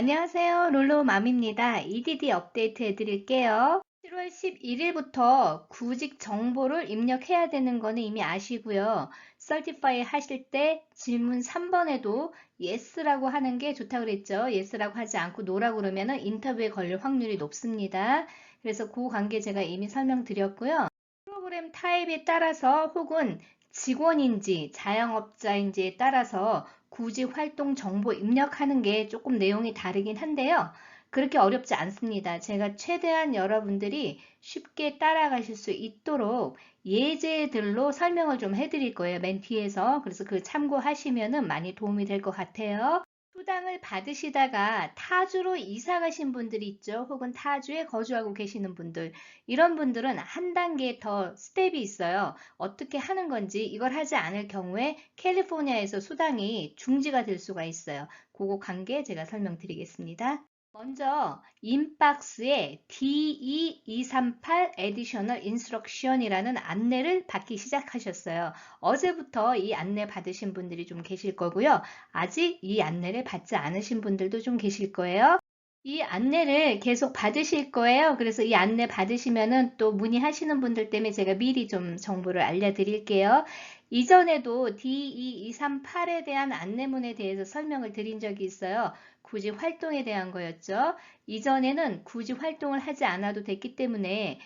안녕하세요. 롤로맘입니다. EDD 업데이트 해드릴게요. 7월 11일부터 구직 정보를 입력해야 되는 거는 이미 아시고요. Certify 하실 때 질문 3번에도 Yes라고 하는 게 좋다고 그랬죠. Yes라고 하지 않고 No라고 그러면 인터뷰에 걸릴 확률이 높습니다. 그래서 그 관계 제가 이미 설명드렸고요. 프로그램 타입에 따라서 혹은 직원인지 자영업자인지에 따라서 구직 활동 정보 입력하는 게 조금 내용이 다르긴 한데요. 그렇게 어렵지 않습니다. 제가 최대한 여러분들이 쉽게 따라가실 수 있도록 예제들로 설명을 좀 해드릴 거예요. 맨 뒤에서. 그래서 그 참고하시면 많이 도움이 될 것 같아요. 수당을 받으시다가 타주로 이사 가신 분들이 있죠. 혹은 타주에 거주하고 계시는 분들. 이런 분들은 한 단계 더 스텝이 있어요. 어떻게 하는 건지 이걸 하지 않을 경우에 캘리포니아에서 수당이 중지가 될 수가 있어요. 그거 관계 제가 설명드리겠습니다. 먼저 인박스에 DE238 Additional Instruction이라는 안내를 받기 시작하셨어요. 어제부터 이 안내 받으신 분들이 좀 계실 거고요. 아직 이 안내를 받지 않으신 분들도 좀 계실 거예요. 이 안내를 계속 받으실 거예요. 그래서 이 안내 받으시면은 또 문의하시는 분들 때문에 제가 미리 좀 정보를 알려드릴게요. 이전에도 DE238에 대한 안내문에 대해서 설명을 드린 적이 있어요. 구직 활동에 대한 거였죠. 이전에는 구직 활동을 하지 않아도 됐기 때문에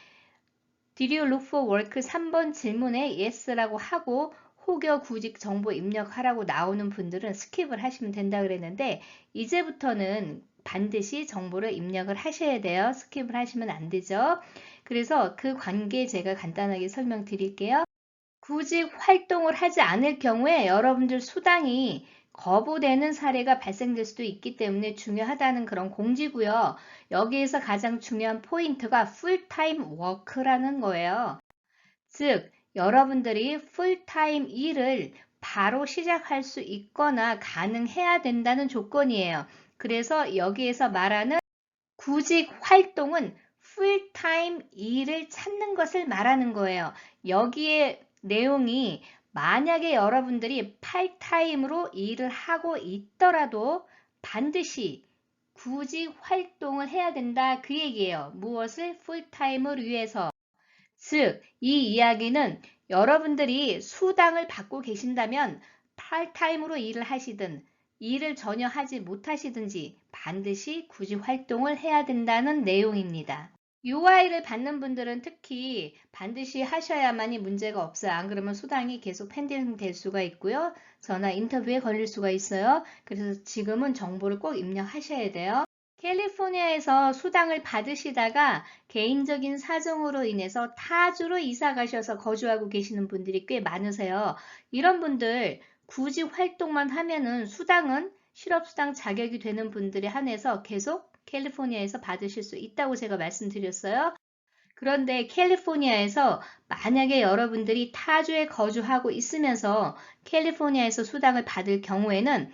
Did you look for work 3번 질문에 yes라고 하고 혹여 구직 정보 입력하라고 나오는 분들은 스킵을 하시면 된다 그랬는데 이제부터는 반드시 정보를 입력을 하셔야 돼요. 스킵을 하시면 안 되죠. 그래서 그 관계 제가 간단하게 설명드릴게요. 구직 활동을 하지 않을 경우에 여러분들 수당이 거부되는 사례가 발생될 수도 있기 때문에 중요하다는 그런 공지고요. 여기에서 가장 중요한 포인트가 풀타임 워크라는 거예요. 즉, 여러분들이 풀타임 일을 바로 시작할 수 있거나 가능해야 된다는 조건이에요. 그래서 여기에서 말하는 구직 활동은 풀타임 일을 찾는 것을 말하는 거예요. 여기에 내용이 만약에 여러분들이 팔타임으로 일을 하고 있더라도 반드시 구직 활동을 해야 된다 그 얘기예요. 무엇을 풀타임을 위해서. 즉, 이 이야기는 여러분들이 수당을 받고 계신다면 팔타임으로 일을 하시든 일을 전혀 하지 못하시든지 반드시 구직 활동을 해야 된다는 내용입니다. UI를 받는 분들은 특히 반드시 하셔야만이 문제가 없어요. 안 그러면 수당이 계속 펜딩 될 수가 있고요. 전화 인터뷰에 걸릴 수가 있어요. 그래서 지금은 정보를 꼭 입력하셔야 돼요. 캘리포니아에서 수당을 받으시다가 개인적인 사정으로 인해서 타주로 이사 가셔서 거주하고 계시는 분들이 꽤 많으세요. 이런 분들 구직 활동만 하면은 수당은 실업수당 자격이 되는 분들에 한해서 계속 캘리포니아에서 받으실 수 있다고 제가 말씀드렸어요. 그런데 캘리포니아에서 만약에 여러분들이 타주에 거주하고 있으면서 캘리포니아에서 수당을 받을 경우에는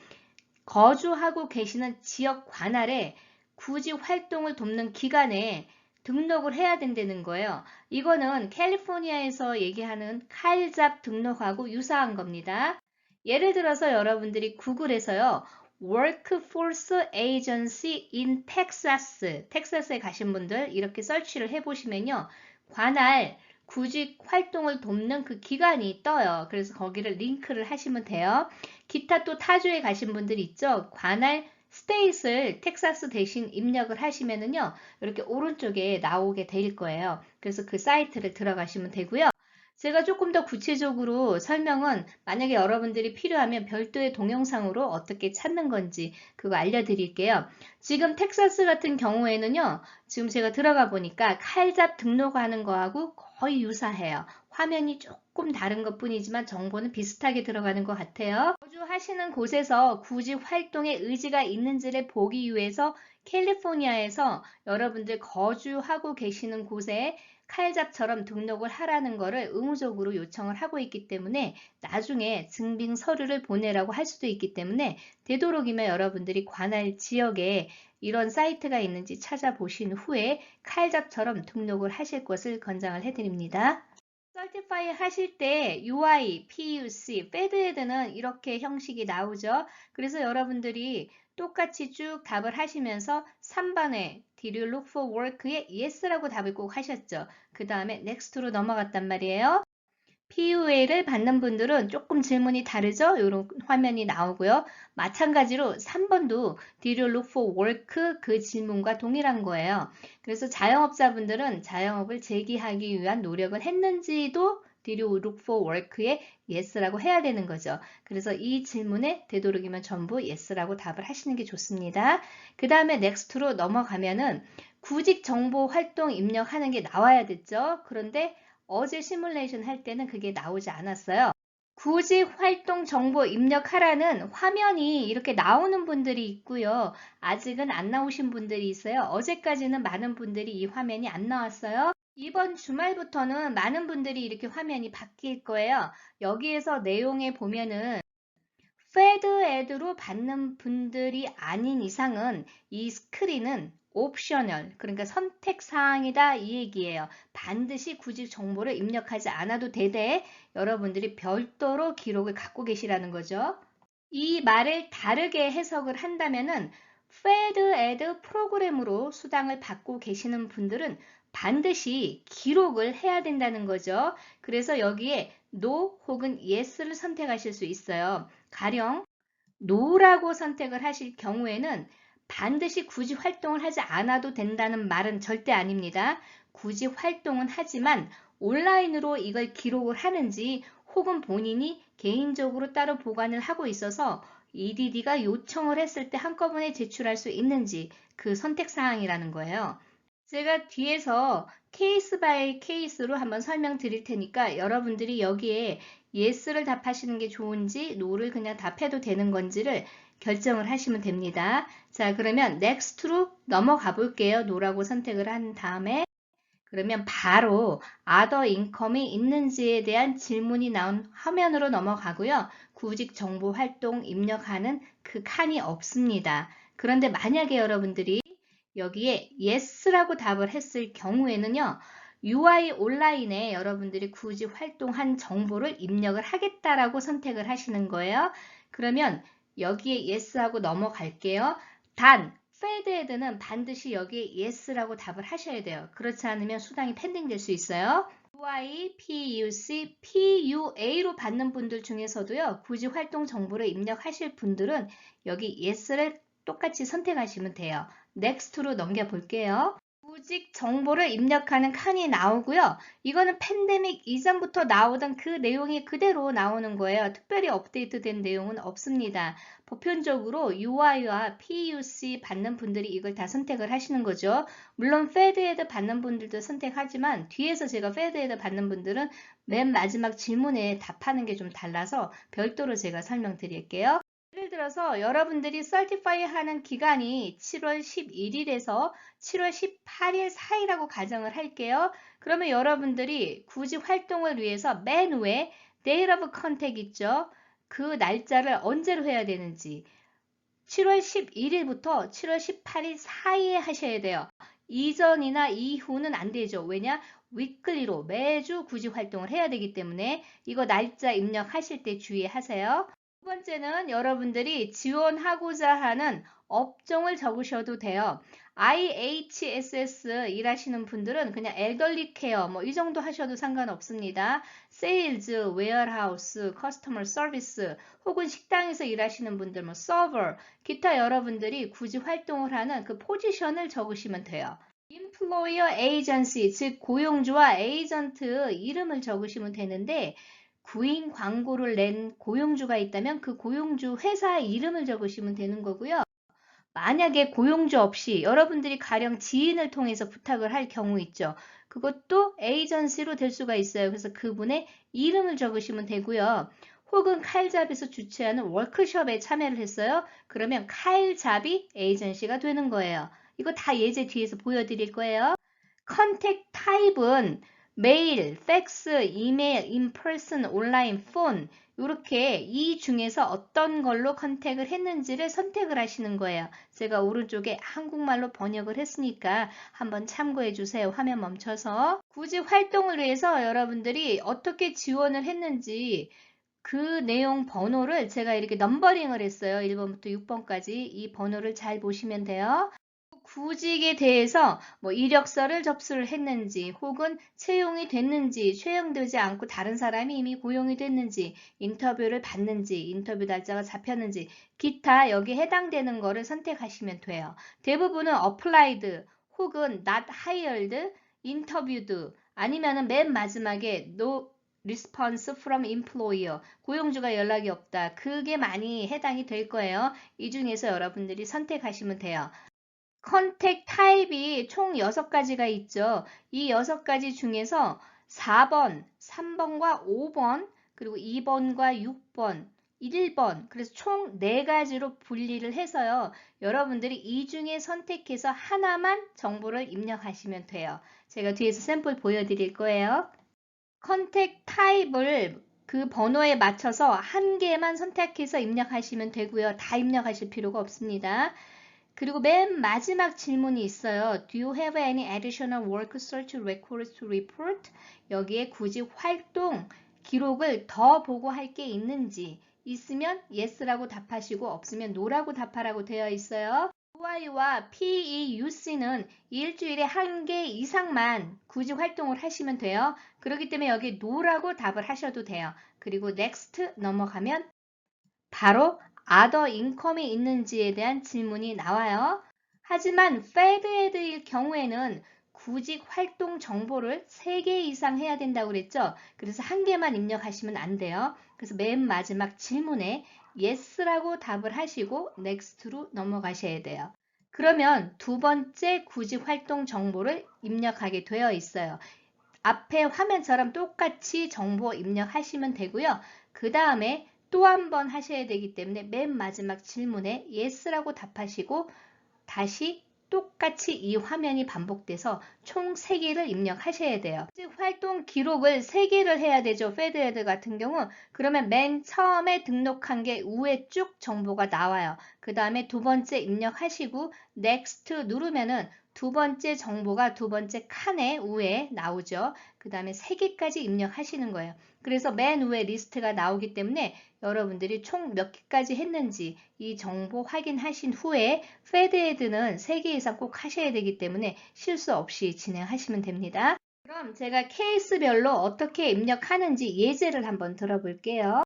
거주하고 계시는 지역 관할에 구직 활동을 돕는 기관에 등록을 해야 된다는 거예요. 이거는 캘리포니아에서 얘기하는 칼잡 등록하고 유사한 겁니다. 예를 들어서 여러분들이 구글에서요. Workforce Agency in Texas, 텍사스에 가신 분들 이렇게 설치를 해보시면요. 관할 구직 활동을 돕는 그 기관이 떠요. 그래서 거기를 링크를 하시면 돼요. 기타 또 타주에 가신 분들 있죠. 관할 스테이트를 텍사스 대신 입력을 하시면은요. 이렇게 오른쪽에 나오게 될 거예요. 그래서 그 사이트를 들어가시면 되고요. 제가 조금 더 구체적으로 설명은 만약에 여러분들이 필요하면 별도의 동영상으로 어떻게 찾는 건지 그거 알려드릴게요. 지금 텍사스 같은 경우에는요. 지금 제가 들어가 보니까 칼잡 등록하는 거하고 거의 유사해요. 화면이 조금 다른 것 뿐이지만 정보는 비슷하게 들어가는 것 같아요. 거주하시는 곳에서 구직 활동의 의지가 있는지를 보기 위해서 캘리포니아에서 여러분들 거주하고 계시는 곳에 칼잡처럼 등록을 하라는 것을 의무적으로 요청을 하고 있기 때문에 나중에 증빙 서류를 보내라고 할 수도 있기 때문에 되도록이면 여러분들이 관할 지역에 이런 사이트가 있는지 찾아보신 후에 칼잡처럼 등록을 하실 것을 권장을 해드립니다. Certify 하실 때 UI, PUC, FedEd는 이렇게 형식이 나오죠. 그래서 여러분들이 똑같이 쭉 답을 하시면서 3번에 Did you look for work에 Yes라고 답을 꼭 하셨죠. 그 다음에 Next로 넘어갔단 말이에요. PUA를 받는 분들은 조금 질문이 다르죠? 이런 화면이 나오고요. 마찬가지로 3번도 Did you look for work? 그 질문과 동일한 거예요. 그래서 자영업자분들은 자영업을 재기하기 위한 노력을 했는지도 Did you look for work에 yes라고 해야 되는 거죠. 그래서 이 질문에 되도록이면 전부 yes라고 답을 하시는 게 좋습니다. 그 다음에 next로 넘어가면은 구직 정보 활동 입력하는 게 나와야 됐죠. 그런데 어제 시뮬레이션 할 때는 그게 나오지 않았어요. 구직 활동 정보 입력하라는 화면이 이렇게 나오는 분들이 있고요. 아직은 안 나오신 분들이 있어요. 어제까지는 많은 분들이 이 화면이 안 나왔어요. 이번 주말부터는 많은 분들이 이렇게 화면이 바뀔 거예요. 여기에서 내용에 보면은 페드에드로 받는 분들이 아닌 이상은 이 스크린은 옵셔널, 그러니까 선택 사항이다 이 얘기예요. 반드시 구직 정보를 입력하지 않아도 되되 여러분들이 별도로 기록을 갖고 계시라는 거죠. 이 말을 다르게 해석을 한다면은 페드에드 프로그램으로 수당을 받고 계시는 분들은 반드시 기록을 해야 된다는 거죠. 그래서 여기에 no 혹은 yes를 선택하실 수 있어요. 가령 no라고 선택을 하실 경우에는 반드시 굳이 활동을 하지 않아도 된다는 말은 절대 아닙니다. 굳이 활동은 하지만 온라인으로 이걸 기록을 하는지 혹은 본인이 개인적으로 따로 보관을 하고 있어서 EDD가 요청을 했을 때 한꺼번에 제출할 수 있는지 그 선택 사항이라는 거예요. 제가 뒤에서 케이스 바이 케이스로 한번 설명드릴 테니까 여러분들이 여기에 yes를 답하시는 게 좋은지 no를 그냥 답해도 되는 건지를 결정을 하시면 됩니다. 자, 그러면 next로 넘어가 볼게요. no라고 선택을 한 다음에 그러면 바로 other income이 있는지에 대한 질문이 나온 화면으로 넘어가고요. 구직 정보 활동 입력하는 그 칸이 없습니다. 그런데 만약에 여러분들이 여기에 yes라고 답을 했을 경우에는요. UI 온라인에 여러분들이 굳이 활동한 정보를 입력을 하겠다라고 선택을 하시는 거예요. 그러면 여기에 yes하고 넘어갈게요. 단, FedEd는 반드시 여기에 yes라고 답을 하셔야 돼요. 그렇지 않으면 수당이 펜딩 될수 있어요. UI, PUC, PUA로 받는 분들 중에서도요. 굳이 활동 정보를 입력하실 분들은 여기 yes를 똑같이 선택하시면 돼요. Next로 넘겨볼게요. 구직 정보를 입력하는 칸이 나오고요. 이거는 팬데믹 이전부터 나오던 그 내용이 그대로 나오는 거예요. 특별히 업데이트된 내용은 없습니다. 보편적으로 UI와 PUC 받는 분들이 이걸 다 선택을 하시는 거죠. 물론 FedEd 받는 분들도 선택하지만 뒤에서 제가 FedEd 받는 분들은 맨 마지막 질문에 답하는 게 좀 달라서 별도로 제가 설명드릴게요. 예를 들어서 여러분들이 설티파이 하는 기간이 7월 11일에서 7월 18일 사이라고 가정을 할게요. 그러면 여러분들이 구직 활동을 위해서 맨 위에 date of contact 있죠? 그 날짜를 언제로 해야 되는지 7월 11일부터 7월 18일 사이에 하셔야 돼요. 이전이나 이후는 안 되죠. 왜냐? 위클리로 매주 구직 활동을 해야 되기 때문에 이거 날짜 입력하실 때 주의하세요. 두 번째는 여러분들이 지원하고자 하는 업종을 적으셔도 돼요. IHSS 일하시는 분들은 그냥 엘더리 케어 뭐 이 정도 하셔도 상관없습니다. 세일즈, 웨어하우스, 커스터머 서비스 혹은 식당에서 일하시는 분들 뭐 서버, 기타 여러분들이 굳이 활동을 하는 그 포지션을 적으시면 돼요. employer agency 즉 고용주와 에이전트 이름을 적으시면 되는데 구인 광고를 낸 고용주가 있다면 그 고용주 회사 이름을 적으시면 되는 거고요. 만약에 고용주 없이 여러분들이 가령 지인을 통해서 부탁을 할 경우 있죠. 그것도 에이전시로 될 수가 있어요. 그래서 그분의 이름을 적으시면 되고요. 혹은 칼잡에서 주최하는 워크숍에 참여를 했어요. 그러면 칼잡이 에이전시가 되는 거예요. 이거 다 예제 뒤에서 보여드릴 거예요. 컨택 타입은 메일, 팩스, 이메일, 인펄슨, 온라인, 폰 이렇게 이 중에서 어떤 걸로 컨택을 했는지를 선택을 하시는 거예요. 제가 오른쪽에 한국말로 번역을 했으니까 한번 참고해 주세요. 화면 멈춰서 구직 활동을 위해서 여러분들이 어떻게 지원을 했는지 그 내용 번호를 제가 이렇게 넘버링을 했어요. 1번부터 6번까지 이 번호를 잘 보시면 돼요. 구직에 대해서 뭐 이력서를 접수를 했는지 혹은 채용이 됐는지 채용되지 않고 다른 사람이 이미 고용이 됐는지 인터뷰를 받는지 인터뷰 날짜가 잡혔는지 기타 여기에 해당되는 거를 선택하시면 돼요. 대부분은 applied 혹은 not hired, interviewed 아니면은 맨 마지막에 no response from employer 고용주가 연락이 없다. 그게 많이 해당이 될 거예요. 이 중에서 여러분들이 선택하시면 돼요. 컨택 타입이 총 6가지가 있죠. 이 6가지 중에서 4번, 3번과 5번, 그리고 2번과 6번, 1번, 그래서 총 4가지로 분리를 해서요. 여러분들이 이 중에 선택해서 하나만 정보를 입력하시면 돼요. 제가 뒤에서 샘플 보여드릴 거예요. 컨택 타입을 그 번호에 맞춰서 한 개만 선택해서 입력하시면 되고요. 다 입력하실 필요가 없습니다. 그리고 맨 마지막 질문이 있어요. Do you have any additional work search records to report? 여기에 구직 활동 기록을 더 보고할 게 있는지 있으면 yes라고 답하시고 없으면 no라고 답하라고 되어 있어요. UI와 PEUC는 일주일에 한 개 이상만 구직 활동을 하시면 돼요. 그렇기 때문에 여기 no라고 답을 하셔도 돼요. 그리고 next 넘어가면 바로 other income이 있는지에 대한 질문이 나와요. 하지만 FedEd일 경우에는 구직 활동 정보를 3개 이상 해야 된다고 그랬죠. 그래서 한 개만 입력하시면 안 돼요. 그래서 맨 마지막 질문에 yes라고 답을 하시고 next로 넘어가셔야 돼요. 그러면 두 번째 구직 활동 정보를 입력하게 되어 있어요. 앞에 화면처럼 똑같이 정보 입력하시면 되고요. 그 다음에 또 한 번 하셔야 되기 때문에 맨 마지막 질문에 yes라고 답하시고 다시 똑같이 이 화면이 반복돼서 총 3개를 입력하셔야 돼요. 활동 기록을 3개를 해야 되죠. 페드헤드 같은 경우 그러면 맨 처음에 등록한 게 위에 쭉 정보가 나와요. 그 다음에 두 번째 입력하시고 next 누르면은 두 번째 정보가 두 번째 칸에 위에 나오죠. 그 다음에 3개까지 입력하시는 거예요. 그래서 맨 위에 리스트가 나오기 때문에 여러분들이 총 몇 개까지 했는지 이 정보 확인하신 후에 페드헤드는 3개 이상 꼭 하셔야 되기 때문에 실수 없이 진행하시면 됩니다. 그럼 제가 케이스별로 어떻게 입력하는지 예제를 한번 들어볼게요.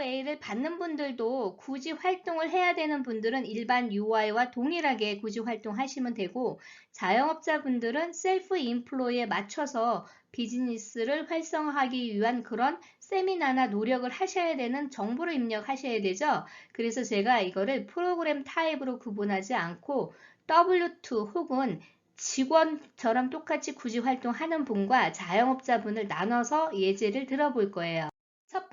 PUA를 받는 분들도 굳이 활동을 해야 되는 분들은 일반 UI와 동일하게 굳이 활동하시면 되고 자영업자분들은 셀프 인플로이에 맞춰서 비즈니스를 활성화하기 위한 그런 세미나나 노력을 하셔야 되는 정보를 입력하셔야 되죠. 그래서 제가 이거를 프로그램 타입으로 구분하지 않고 W2 혹은 직원처럼 똑같이 구직 활동하는 분과 자영업자분을 나눠서 예제를 들어볼 거예요.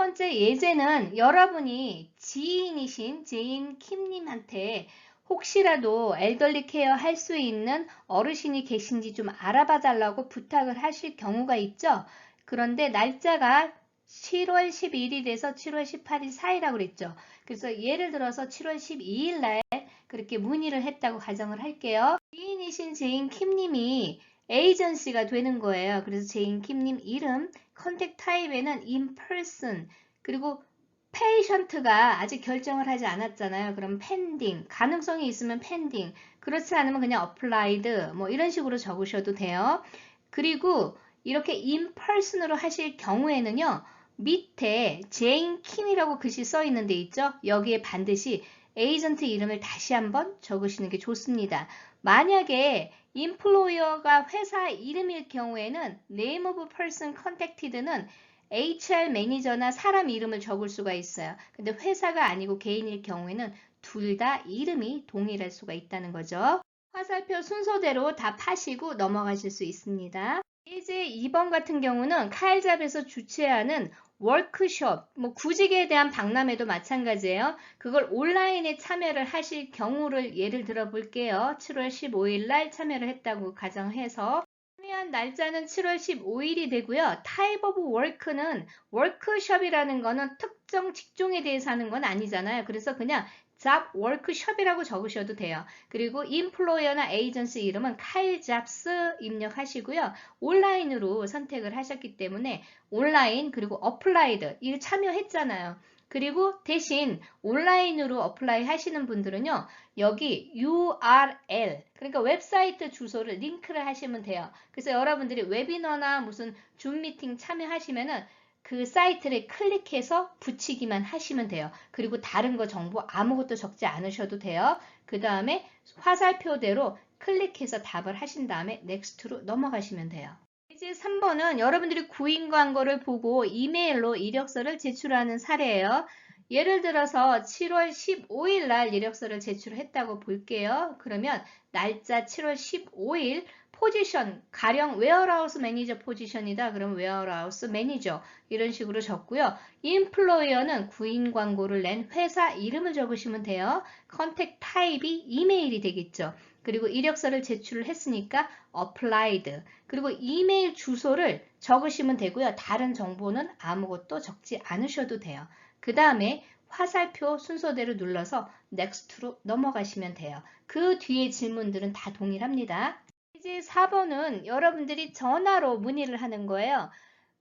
첫 번째 예제는 여러분이 지인이신 제인 킴님한테 혹시라도 엘더리 케어 할 수 있는 어르신이 계신지 좀 알아봐 달라고 부탁을 하실 경우가 있죠. 그런데 날짜가 7월 11일에서 7월 18일 사이라고 그랬죠. 그래서 예를 들어서 7월 12일 날 그렇게 문의를 했다고 가정을 할게요. 지인이신 제인 킴님이 에이전시가 되는 거예요. 그래서 제인 킴님 이름, 컨택 타입에는 in person, 그리고 페이션트가 아직 결정을 하지 않았잖아요. 그럼 펜딩, 가능성이 있으면 펜딩, 그렇지 않으면 그냥 applied, 뭐 이런 식으로 적으셔도 돼요. 그리고 이렇게 in person으로 하실 경우에는요. 밑에 제인 킴이라고 글씨 써 있는 데 있죠? 여기에 반드시 에이전트 이름을 다시 한번 적으시는 게 좋습니다. 만약에 인플로이어가 회사 이름일 경우에는 name of person contacted는 HR 매니저나 사람 이름을 적을 수가 있어요. 근데 회사가 아니고 개인일 경우에는 둘 다 이름이 동일할 수가 있다는 거죠. 화살표 순서대로 다 파시고 넘어가실 수 있습니다. 이제 2번 같은 경우는 카일잡에서 주최하는 워크숍, 뭐 구직에 대한 박람회도 마찬가지예요. 그걸 온라인에 참여를 하실 경우를 예를 들어 볼게요. 7월 15일 날 참여를 했다고 가정해서 참여한 날짜는 7월 15일이 되고요. 타입 오브 워크는 워크숍이라는 거는 특정 직종에 대해서 하는 건 아니잖아요. 그래서 그냥 잡 워크숍이라고 적으셔도 돼요. 그리고 인플로이어나 에이전시 이름은 카일 잡스 입력하시고요. 온라인으로 선택을 하셨기 때문에 온라인 그리고 어플라이드 이거 참여했잖아요. 그리고 대신 온라인으로 어플라이 하시는 분들은요. 여기 URL 그러니까 웹사이트 주소를 링크를 하시면 돼요. 그래서 여러분들이 웨비너나 무슨 줌 미팅 참여하시면은 그 사이트를 클릭해서 붙이기만 하시면 돼요. 그리고 다른 거 정보 아무것도 적지 않으셔도 돼요. 그 다음에 화살표대로 클릭해서 답을 하신 다음에 넥스트로 넘어가시면 돼요. 이제 3번은 여러분들이 구인 광고를 보고 이메일로 이력서를 제출하는 사례예요. 예를 들어서 7월 15일 날 이력서를 제출했다고 볼게요. 그러면 날짜 7월 15일 포지션, 가령 웨어하우스 매니저 포지션이다. 그럼 웨어하우스 매니저 이런 식으로 적고요. 인플로이어는 구인 광고를 낸 회사 이름을 적으시면 돼요. 컨택 타입이 이메일이 되겠죠. 그리고 이력서를 제출을 했으니까 applied 그리고 이메일 주소를 적으시면 되고요. 다른 정보는 아무것도 적지 않으셔도 돼요. 그 다음에 화살표 순서대로 눌러서 next로 넘어가시면 돼요. 그 뒤에 질문들은 다 동일합니다. 이제 4번은 여러분들이 전화로 문의를 하는 거예요.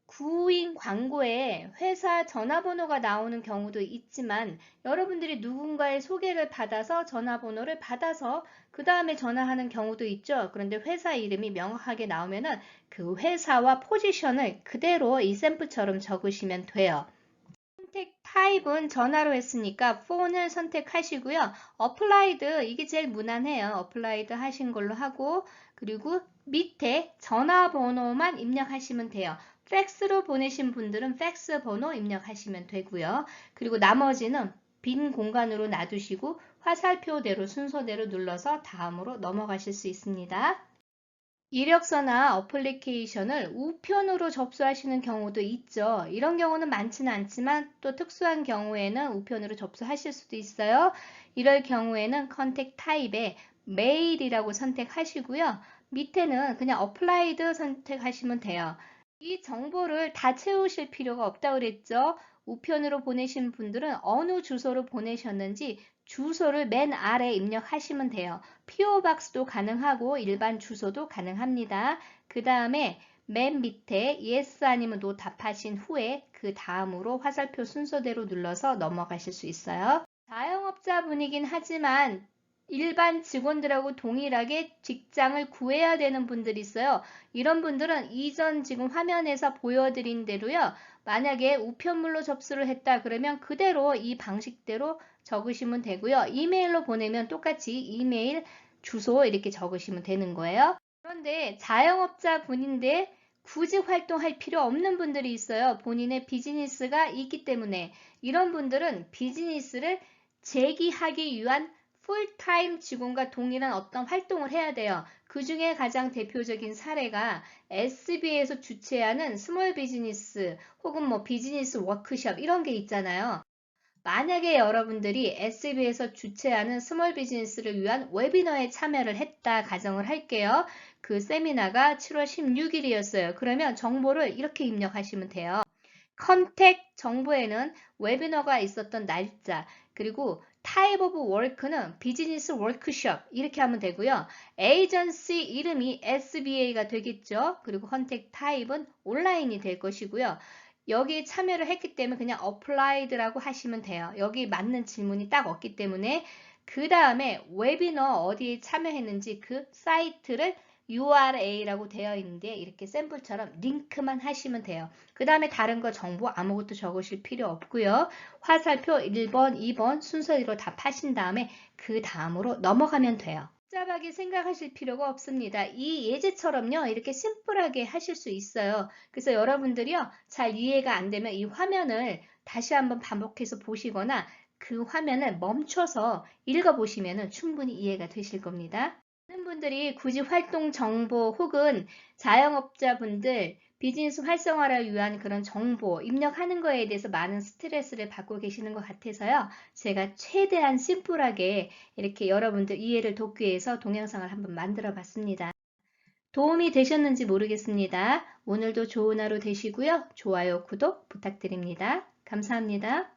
구인 광고에 회사 전화번호가 나오는 경우도 있지만 여러분들이 누군가의 소개를 받아서 전화번호를 받아서 그 다음에 전화하는 경우도 있죠. 그런데 회사 이름이 명확하게 나오면 은 그 회사와 포지션을 그대로 이 샘플처럼 적으시면 돼요. 타입은 전화로 했으니까 폰을 선택하시고요. 어플라이드 이게 제일 무난해요. 어플라이드 하신 걸로 하고 그리고 밑에 전화번호만 입력하시면 돼요. 팩스로 보내신 분들은 팩스 번호 입력하시면 되고요. 그리고 나머지는 빈 공간으로 놔두시고 화살표대로 순서대로 눌러서 다음으로 넘어가실 수 있습니다. 이력서나 어플리케이션을 우편으로 접수하시는 경우도 있죠. 이런 경우는 많지는 않지만 또 특수한 경우에는 우편으로 접수하실 수도 있어요. 이럴 경우에는 컨택 타입에 메일이라고 선택하시고요. 밑에는 그냥 어플라이드 선택하시면 돼요. 이 정보를 다 채우실 필요가 없다고 그랬죠. 우편으로 보내신 분들은 어느 주소로 보내셨는지 주소를 맨 아래 입력하시면 돼요. PO박스도 가능하고 일반 주소도 가능합니다. 그 다음에 맨 밑에 yes 아니면 no 답하신 후에 그 다음으로 화살표 순서대로 눌러서 넘어가실 수 있어요. 자영업자분이긴 하지만 일반 직원들하고 동일하게 직장을 구해야 되는 분들이 있어요. 이런 분들은 이전 지금 화면에서 보여드린 대로요. 만약에 우편물로 접수를 했다 그러면 그대로 이 방식대로 적으시면 되고요. 이메일로 보내면 똑같이 이메일 주소 이렇게 적으시면 되는 거예요. 그런데 자영업자 분인데 굳이 활동할 필요 없는 분들이 있어요. 본인의 비즈니스가 있기 때문에 이런 분들은 비즈니스를 재기하기 위한 풀타임 직원과 동일한 어떤 활동을 해야 돼요. 그 중에 가장 대표적인 사례가 SB에서 주최하는 스몰 비즈니스 혹은 뭐 비즈니스 워크숍 이런 게 있잖아요. 만약에 여러분들이 SB에서 주최하는 스몰 비즈니스를 위한 웨비너에 참여를 했다 가정을 할게요. 그 세미나가 7월 16일이었어요. 그러면 정보를 이렇게 입력하시면 돼요. 컨택 정보에는 웨비너가 있었던 날짜 그리고 타입 오브 워크는 비즈니스 워크숍 이렇게 하면 되고요. 에이전시 이름이 SBA가 되겠죠. 그리고 컨택 타입은 온라인이 될 것이고요. 여기에 참여를 했기 때문에 그냥 applied라고 하시면 돼요. 여기 맞는 질문이 딱 없기 때문에 그 다음에 웨비너 어디에 참여했는지 그 사이트를 URA라고 되어 있는데 이렇게 샘플처럼 링크만 하시면 돼요. 그 다음에 다른 거 정보 아무것도 적으실 필요 없고요. 화살표 1번, 2번 순서대로 답하신 다음에 그 다음으로 넘어가면 돼요. 복잡하게 생각하실 필요가 없습니다. 이 예제처럼요, 이렇게 심플하게 하실 수 있어요. 그래서 여러분들이요, 잘 이해가 안 되면 이 화면을 다시 한번 반복해서 보시거나 그 화면을 멈춰서 읽어보시면 충분히 이해가 되실 겁니다. 많은 분들이 굳이 활동 정보 혹은 자영업자분들 비즈니스 활성화를 위한 그런 정보 입력하는 거에 대해서 많은 스트레스를 받고 계시는 것 같아서요. 제가 최대한 심플하게 이렇게 여러분들 이해를 돕기 위해서 동영상을 한번 만들어 봤습니다. 도움이 되셨는지 모르겠습니다. 오늘도 좋은 하루 되시고요. 좋아요, 구독 부탁드립니다. 감사합니다.